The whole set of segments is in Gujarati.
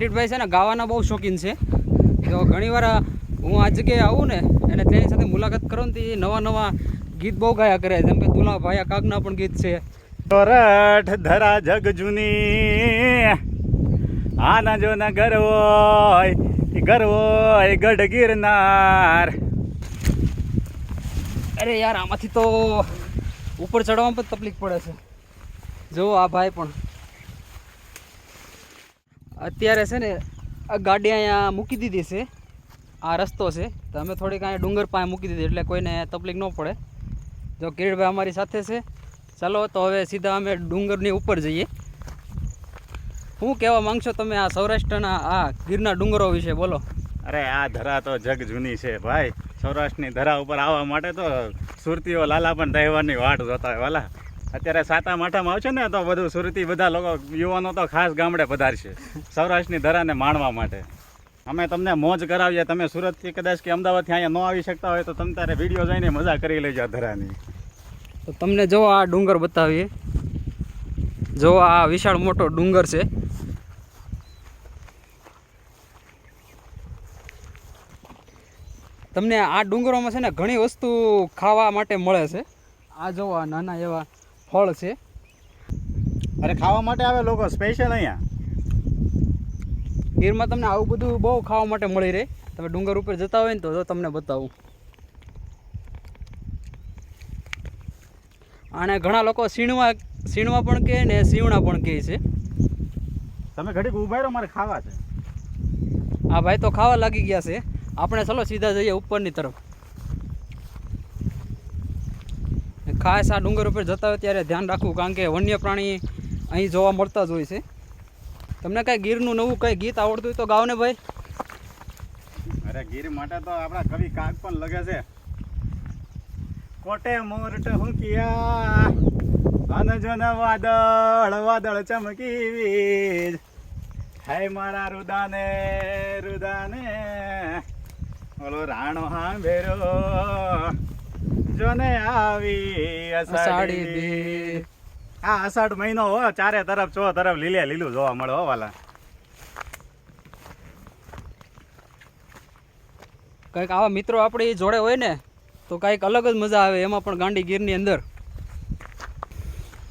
કિરીટભાઈ છે ને ગાવાના બહુ શોખીન છે. તો ઘણીવાર હું આ જગ્યાએ આવું ને અને તેની સાથે મુલાકાત કરું ને તો એ નવા નવા ગીત બહુ ગાયા કરે. જેમ કે દુલા ભાયા કાગના પણ ગીત છે. સોરઠ ધરા જગ જૂની આના જો ના ગરવોય હોય ગઢ ગિરનાર અરે યાર આમાંથી તો ઉપર ચડવામાં પણ તકલીફ પડે છે. જો આ ભાઈ પણ. અત્યારે છે ને, આ ગાડી અહીંયા મૂકી દીધી છે. આ રસ્તો છે. તો અમે થોડીક અહીંયા ડુંગર પાસે મૂકી દીધી, એટલે કોઈને તકલીફ ન પડે. જો કિરીટભાઈ અમારી સાથે છે, ચાલો તો હવે સીધા અમે ડુંગરની ઉપર જઈએ. શું કહેવા માંગશો તમે આ સૌરાષ્ટ્રના, આ ગીરના ડુંગરો વિશે? બોલો. અરે, આ ધરા તો જગ જૂની છે ભાઈ. સૌરાષ્ટ્રની ધરા ઉપર આવવા માટે તો સુરતીઓ લાલા પણ તહેવારની વાટ જોતા હોય, વાલા. અત્યારે સાતા માઠામાં આવશે ને, તો બધું સુરતી બધા લોકો, યુવાનો તો ખાસ ગામડે પધારશે. સૌરાષ્ટ્રની ધરાને માણવા માટે. અમે તમને મોજ કરાવીએ, તમે સુરતથી કદાચ કે અમદાવાદથી અહીંયા ન આવી શકતા હોય, તો તમે તારે વીડિયો જઈને મજા કરી લેજો ધરાની. તો તમને જો આ ડુંગર બતાવીએ. જો આ વિશાળ મોટો ડુંગર છે. તમને આ ડુંગરોમાં છે ને ઘણી વસ્તુ ખાવા માટે મળે છે. આ જો આ નાના એવા ફળ છે. અરે ખાવા માટે આવે લોકો સ્પેશિયલ અહીંયા. ગીરમાં તમને આવું બધું બહુ ખાવા માટે મળી રહે. તમે ડુંગર ઉપર જતા હોય ને તો તમને બતાવું. અને ઘણા લોકો સીણવા સીણવા પણ કહે ને સીવણા પણ કહે છે. તમે ઘડીક ઊભા રહો મારે ખાવા છે. હા ભાઈ તો ખાવા લાગી ગયા છે. આપણે ચલો સીધા જઈએ ઉપરની તરફ. ખાસ આ ડુંગર ઉપર જતા હોય ત્યારે ધ્યાન રાખવું, કારણ કે વન્ય પ્રાણી અહીં જોવા મળતા જ હોય છે. તમને કાંઈ ગીરનું નવું કંઈ ગીત આવડતું હોય તો ગાઓ ને ભાઈ. અરે ગીર માટે તો આપણા કવિ કાગ પણ લગે છે. કોટે મોરટ હુંકિયા અન જોન વાદળ વાદળ ચમકી વીજ. હે મારા રુદાને રુદાને, ઓલો રાણો જોને આવી અષાઢી અષાઢી આ અષાઢ મહિનો હો ચારે તરફ ચો તરફ લીલે લીલું જોવા મળે હો વાલા. કંઈક આવા મિત્રો આપણી જોડે હોય ને તો કંઈક અલગ જ મજા આવે એમાં પણ ગાંડી ગીરની અંદર.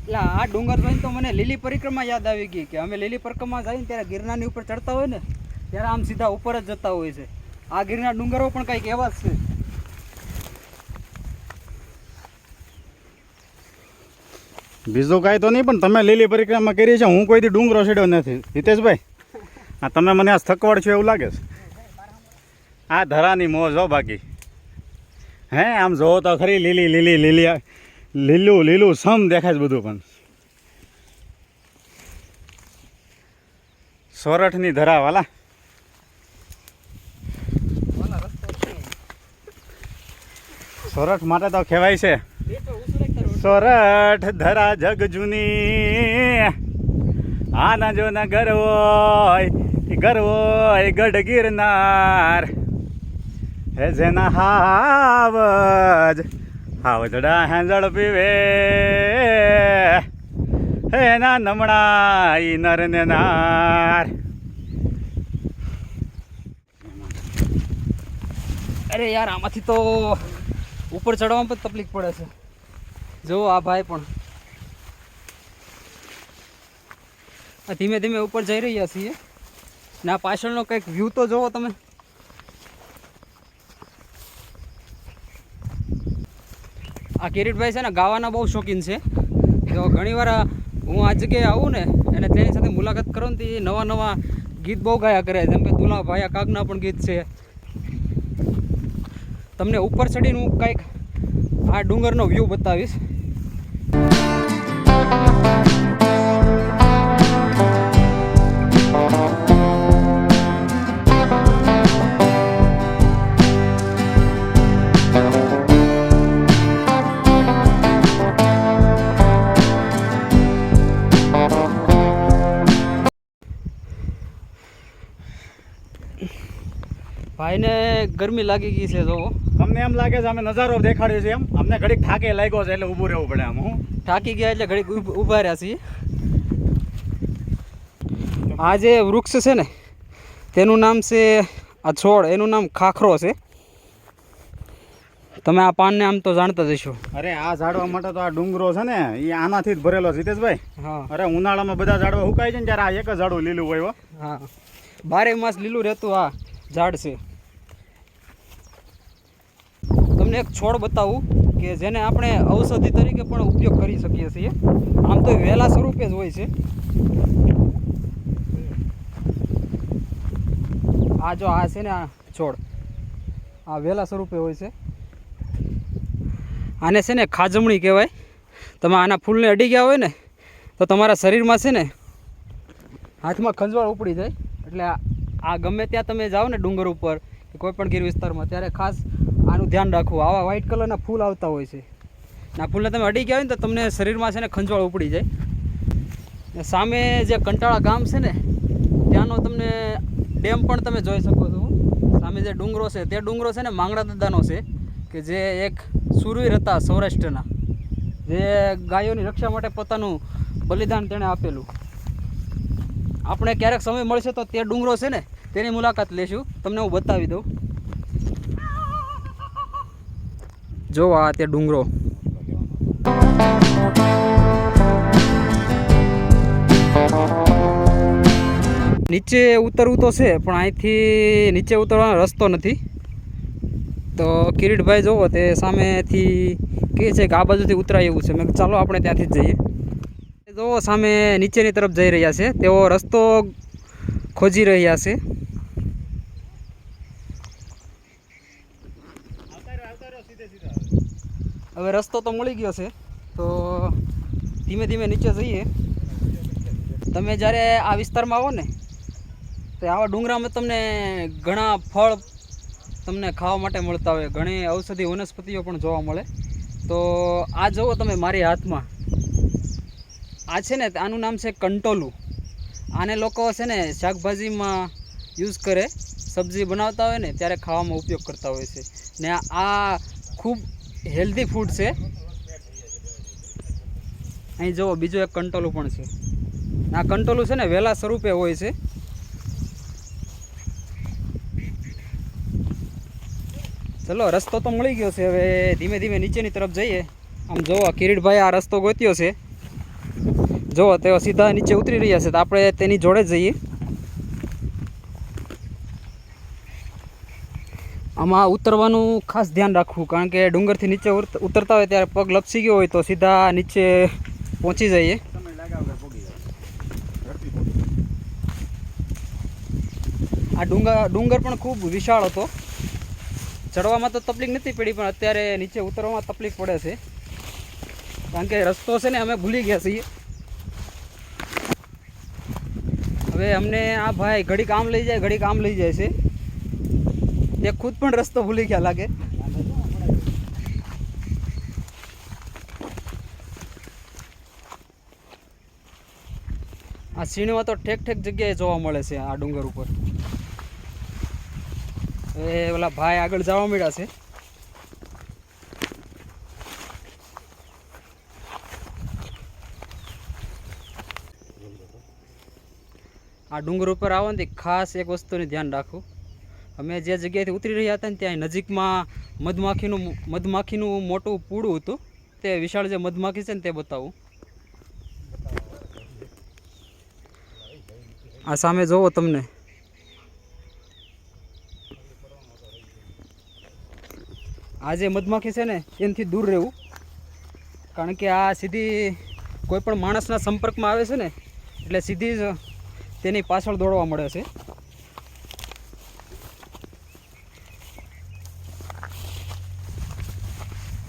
એટલે આ ડુંગર જોઈને તો મને લીલી પરિક્રમા યાદ આવી ગઈ કે અમે લીલી પરિક્રમા જઈએ ને ત્યારે ગિરનારની ઉપર ચડતા હોય ને ત્યારે આમ સીધા ઉપર જ જતા હોય છે. આ ગિરના ડુંગરો પણ કંઈક એવા જ છે. બીજું કાંઈ તો નહીં, પણ તમે લીલી પરિક્રમા કરી છે, હું કોઈથી ડુંગરો છેડ્યો નથી. હિતેશભાઈ હા તમે મને આ થકવડ છો એવું લાગે છે? આ ધરાની મોજ હો બાકી. હે, આમ જોવો તો ખરી લીલી લીલી લીલી આ લીલું લીલું સમ દેખાય છે બધું પણ. સોરઠની ધરા વાલા. સોરઠ માટે તો કહેવાય છે. સોરઠ ધરા જગ જૂની. આના જો ના ઘર હોય ગઢ ગિરનાર હે જેના હાવજ, હાવજડા હેંજળ પીવે. હે ના નમણા ઈ નર ને નાર. અરે યાર, આમાંથી તો ઉપર ચડવામાં પણ તકલીફ પડે છે. જો આ ભાઈ પણ. આ ધીમે ધીમે ઉપર જઈ રહ્યા છીએ. ને આ પાછળનો કંઈક વ્યૂ તો જુઓ તમે. આ કિરીટભાઈ છે ને ગાવાના બહુ શોખીન છે. તો ઘણીવાર હું આ જગ્યાએ આવું ને અને તેની સાથે મુલાકાત કરું ને તો નવા નવા ગીત બહુ ગાયા કરે. જેમ કે દુલા ભાયા કાગના પણ ગીત છે. તમને ઉપર ચડીને હું કંઈક આ ડુંગરનો વ્યૂ બતાવીશ. ભાઈને ગરમી લાગી ગઈ છે જોવો. અમને એમ લાગે છે અમે નજારો દેખાડ્યો છે એમ. અમને ઘડીક થાકે લાગ્યો છે એટલે ઊભું રહેવું પડે આમ હું. થાકી ગયા એટલે ઘડીક ઊભ- રહ્યા છીએ. આ જે વૃક્ષ છે ને તેનું નામ છે આ છોડ. એનું નામ ખાખરો છે. તમે આ પાનને આમ તો જાણતા જ હશો. અરે આ ઝાડવા માટે તો આ ડુંગરો છે ને એ આનાથી જ ભરેલો જીતેશભાઈ હા. અરે ઉનાળામાં બધા ઝાડવા સુકાય છે ને ત્યારે આ એક જ ઝાડવું લીલું હોય હા. બારે માસ લીલું રહેતું આ ઝાડ છે. તમને એક છોડ બતાવું કે જેને આપણે ઔષધિ તરીકે પણ ઉપયોગ કરી શકીએ છીએ. આમ તો વહેલા સ્વરૂપે જ હોય છે. આ જો આ છે ને આ છોડ. આ વહેલા સ્વરૂપે હોય છે. આને છે ને ખાજમણી કહેવાય. તમે આના ફૂલને અડી ગયા હોય ને, તો તમારા શરીરમાં છે ને હાથમાં ખંજવાળ ઉપડી જાય. એટલે આ- ગમે ત્યાં તમે જાઓ ને ડુંગર ઉપર કે કોઈ ગીર વિસ્તારમાં, ત્યારે ખાસ આનું ધ્યાન રાખવું. આવા વ્હાઇટ કલરના ફૂલ આવતા હોય છે. ના ફૂલને તમે અડી ગયા હોય ને તો તમને શરીરમાં છે ને ખંજવાળ ઉપડી જાય. સામે જે કંટાળા ગામ છે ને, ત્યાંનો તમને ડેમ પણ તમે જોઈ શકો છો. સામે જે ડુંગરો છે, તે ડુંગરો છે ને માંગડા દાદાનો છે, કે જે એક સુરવીર હતા સૌરાષ્ટ્રના, જે ગાયોની રક્ષા માટે પોતાનું બલિદાન તેણે આપેલું. આપણે ક્યારેક સમય મળશે તો તે ડુંગરો છે ને, તેની મુલાકાત લેશું. તમને હું બતાવી દઉં. જો આ તે ડુંગરો. નીચે ઉતરવું તો છે, પણ અહીંથી નીચે ઉતરવાનો રસ્તો નથી. તો કિરીટભાઈ જોવો તે સામેથી કહે છે કે આ બાજુથી ઉતરાય એવું છે. મેં ચાલો આપણે ત્યાંથી જ જઈએ. જોવો, સામે નીચેની તરફ જઈ રહ્યા છે. તેઓ રસ્તો ખોજી રહ્યા છે. હવે રસ્તો તો મળી ગયો છે, તો ધીમે ધીમે નીચે જઈએ. તમે જ્યારે આ વિસ્તારમાં આવો ને, તો આવા ડુંગરામાં તમને ઘણા ફળ તમને ખાવા માટે મળતા હોય. ઘણી ઔષધિ વનસ્પતિઓ પણ જોવા મળે. તો આ જુઓ તમે મારી હાથમાં. આ છે ને, આનું નામ છે કંટોલું. આને લોકો છે ને શાકભાજીમાં યુઝ કરે, સબ્જી બનાવતા હોય ને, ત્યારે ખાવામાં ઉપયોગ કરતા હોય છે. ને આ ખૂબ હેલ્ધી ફૂડ છે. અહીં જુઓ, બીજું એક કંટોલું પણ છે. આ કંટોલું છે ને વહેલા સ્વરૂપે હોય છે. ચલો, રસ્તો તો મળી ગયો છે. હવે ધીમે ધીમે નીચેની તરફ જઈએ. આમ જુઓ, કિરીટભાઈ આ રસ્તો ગોત્યો છે. જુઓ, તેઓ સીધા નીચે ઉતરી રહ્યા છે. તો આપણે તેની જોડે જઈએ. આમાં ઉતરવાનું ખાસ ધ્યાન રાખવું, કારણ કે ડુંગરથી નીચે ઉતરતા હોય ત્યારે પગ લપસી ગયો હોય તો સીધા નીચે પહોંચી જઈએ. આ ડુંગર ડુંગર પણ ખૂબ વિશાળ હતો. ચડવામાં તો તકલીફ નથી પડી, પણ અત્યારે નીચે ઉતરવામાં તકલીફ પડે છે. કારણ કે રસ્તો છે ને, અમે ભૂલી ગયા છીએ. હવે અમને આ ભાઈ ઘડીક આમ લઈ જાય, ઘડીક આમ લઈ જાય છે. એ ખુદ પણ રસ્તો ભૂલી ગયા લાગે આ સીણવા તો ઠેક ઠેક જગ્યાએ જોવા મળે છે આ ડુંગર ઉપર એ ઓલા ભાઈ આગળ જવા મળ્યા છે આ ડુંગર ઉપર આવો ને ખાસ એક વસ્તુને ધ્યાન રાખવું અમે જે જગ્યાએથી ઉતરી રહ્યા હતા ને ત્યાં નજીકમાં મધમાખીનું મધમાખીનું મોટું પૂડું હતું. તે વિશાળ જે મધમાખી છે ને તે બતાવું. આ સામે જોવો તમને. આ જે મધમાખી છે ને, એનાથી દૂર રહેવું. કારણ કે આ સીધી કોઈ પણ માણસના સંપર્કમાં આવે છે ને, એટલે સીધી જ તેની પાછળ દોડવા મળે છે.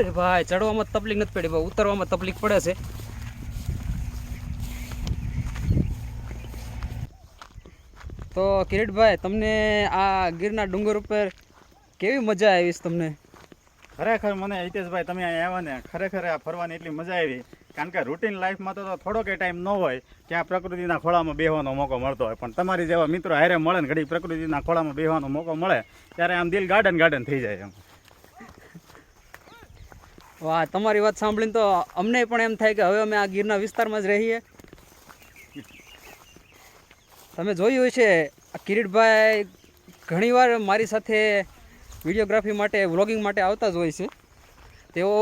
અરે ભાઈ, ચડવામાં તકલીફ નથી પડી, ભાઈ, ઉતરવામાં તકલીફ પડે છે. તો કિરીટભાઈ, તમને આ ગીરના ડુંગર ઉપર કેવી મજા આવી તમને? ખરેખર મને હિતેશભાઈ, તમે અહીંયા આવ્યા ને, ખરેખર આ ફરવાની એટલી મજા આવી. કારણ કે રૂટીન લાઈફમાં તો થોડો કે ટાઈમ ન હોય આ પ્રકૃતિના ખોળામાં બેહવાનો મોકો મળતો હોય. પણ તમારી જેવા મિત્રો હારે મળે ને ઘડી પ્રકૃતિના ખોળામાં બેહવાનો મોકો મળે, ત્યારે આમ દિલ ગાર્ડન ગાર્ડન થઈ જાય એમ. વાહ, તમારી વાત સાંભળીને તો અમને પણ એમ થાય કે હવે અમે આ ગીરના વિસ્તારમાં જ રહીએ. તમે જોયું હશે કિરીટભાઈ ઘણીવાર મારી સાથે વિડીયોગ્રાફી માટે, વ્લોગિંગ માટે આવતા જ હોય છે. તેઓ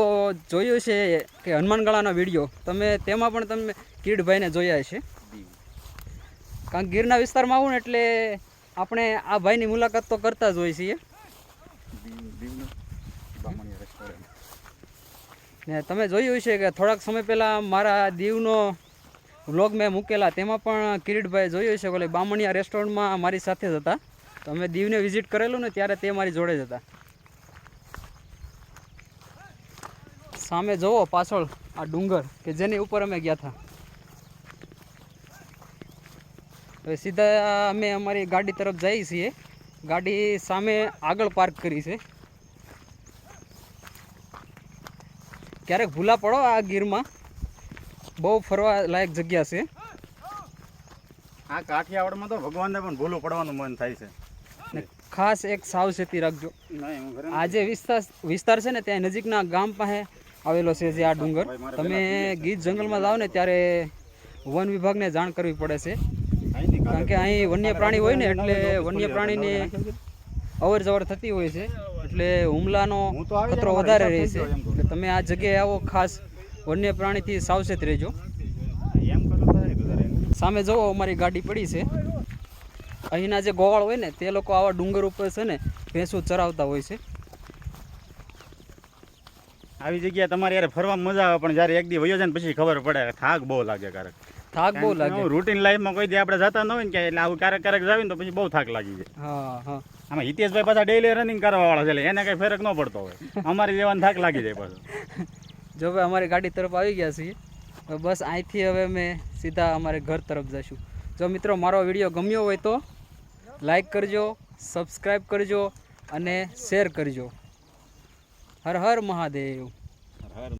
જોયું છે કે હનુમાનગાળાનો વીડિયો. તમે તેમાં પણ તમે કિરીટભાઈને જોયા છે કારણ ગીરના વિસ્તારમાં આવું ને એટલે આપણે આ ભાઈની મુલાકાત તો કરતા જ હોય છીએ. ને તમે જોયું છે કે થોડાક સમય પહેલાં મારા દીવનો વ્લોગ મેં મૂકેલા, તેમાં પણ કિરીટભાઈ જોયું હશે કે બામણિયા રેસ્ટોરન્ટમાં મારી સાથે જ હતા. તો અમે દીવને વિઝિટ કરેલું ને ત્યારે તે મારી જોડે જ હતા. સામે જુઓ પાછળ આ ડુંગર કે જેની ઉપર અમે ગયા હતા. હવે સીધા અમે અમારી ગાડી તરફ જઈએ છીએ. ગાડી સામે આગળ પાર્ક કરી છે. ક્યારેક ભૂલા પડો આ ગીરમાં. બહુ ફરવા લાયક જગ્યા છે. આ કાઠિયાવાડમાં તો ભગવાનને પણ ભૂલું પડવાનું મન થાય છે. ને ખાસ એક સાવચેતી રાખજો. આ જે વિસ્તાર વિસ્તાર છે ને ત્યાં નજીકના ગામ પાસે આવેલો છે જે આ ડુંગર. તમે ગીર જંગલમાં જાઓ ને ત્યારે વન વિભાગને જાણ કરવી પડે છે. કારણ કે અહીં વન્ય પ્રાણી હોય ને એટલે વન્ય પ્રાણીની અવર જવર થતી હોય છે. એટલે હુમલાનો ખતરો વધારે મારો રહે હિસાબ છે થઈ ગયો એમ તો. એટલે તમે આ જગ્યાએ આવો ખાસ વન્ય પ્રાણીથી સાવચેત રહેજો. સામે જુઓ અમારી ગાડી પડી છે. અહીંના જે ગોવાળ હોય ને તે લોકો આવા ડુંગર ઉપર છે ને ભેંસો ચરાવતા હોય છે. આવી જગ્યા તમારે યાર ફરવા મજા આવે પણ જ્યારે એક દી વયો જાય ને પછી ખબર પડે થાક બહુ લાગે ક્યારેક. થાક બહુ લાગે. રૂટીન લાઈફમાં કોઈ દી આપણે જતા ન હોય ને કે એટલે આવું ક્યારેક ક્યારેક જાવી ને તો પછી બહુ થાક લાગી જાય. હા હા. આમાં હિતેશભાઈ પાછા ડેઈલી રનિંગ કરવા વાળા છે એટલે એને કઈ ફરક ન પડતો હોય. અમારી જેવાનો થાક લાગી જાય પાછો. જો હવે અમારી ગાડી તરફ આવી ગયા છીએ બસ અહીંથી હવે અમે સીધા અમારે ઘર તરફ જઈશું જો મિત્રો મારો વીડિયો ગમ્યો હોય તો લાઈક કરજો સબસ્ક્રાઈબ કરજો અને શેર કરજો. હર હર મહાદેવ.